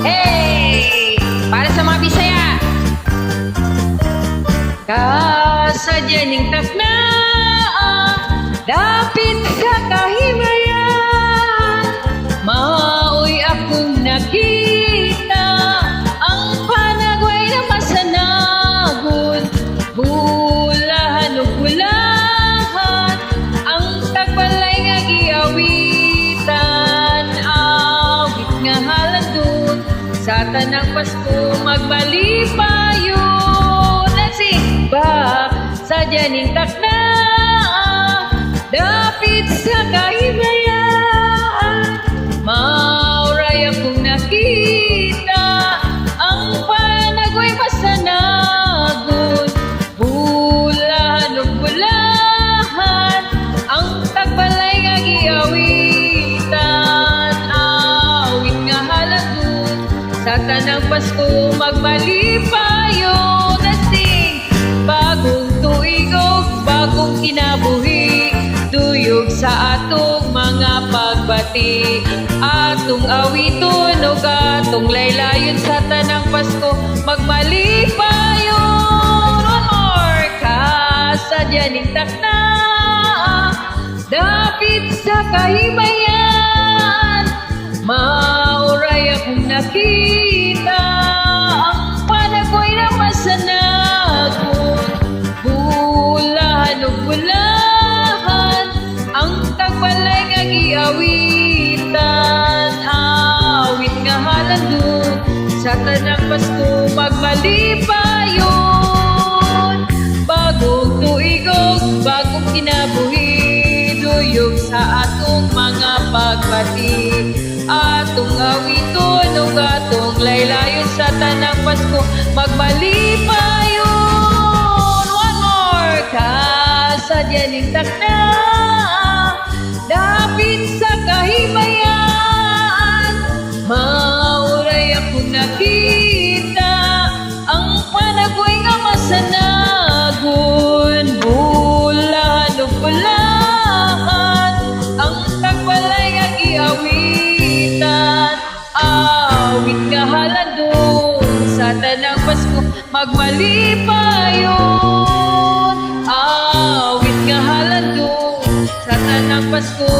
Hey! Para sa mga Bisaya! Kasadya ning takna Dapit Sa tanang Pasko magbalipayon Nagsimba sa janing takna Dapit sa Sa tanang Pasko magbalipayon Nasing bagong tuig o bagong kinabuhi. Tuyog sa atong mga pagbati Atong awiton o atong laylayon Sa tanang Pasko magbalipayon One more kasadya ning takna Dapit sa kahimayan Mauray akong nakita Sa tanang Pasko magbalipayon. Bagong tuigog, bagong kinabuhi Duyog sa atong mga pagbati. Atong awiton o atong laylayon Sa tanang Pasko magbalipayon. One more! Kasadya ning takna makita ang panagoy nga masanagon bulan o bulan ang tagbalay nga giawitan awit nga haladon sa tanang Pasko magmalipayon. Awit nga haladon sa tanang Pasko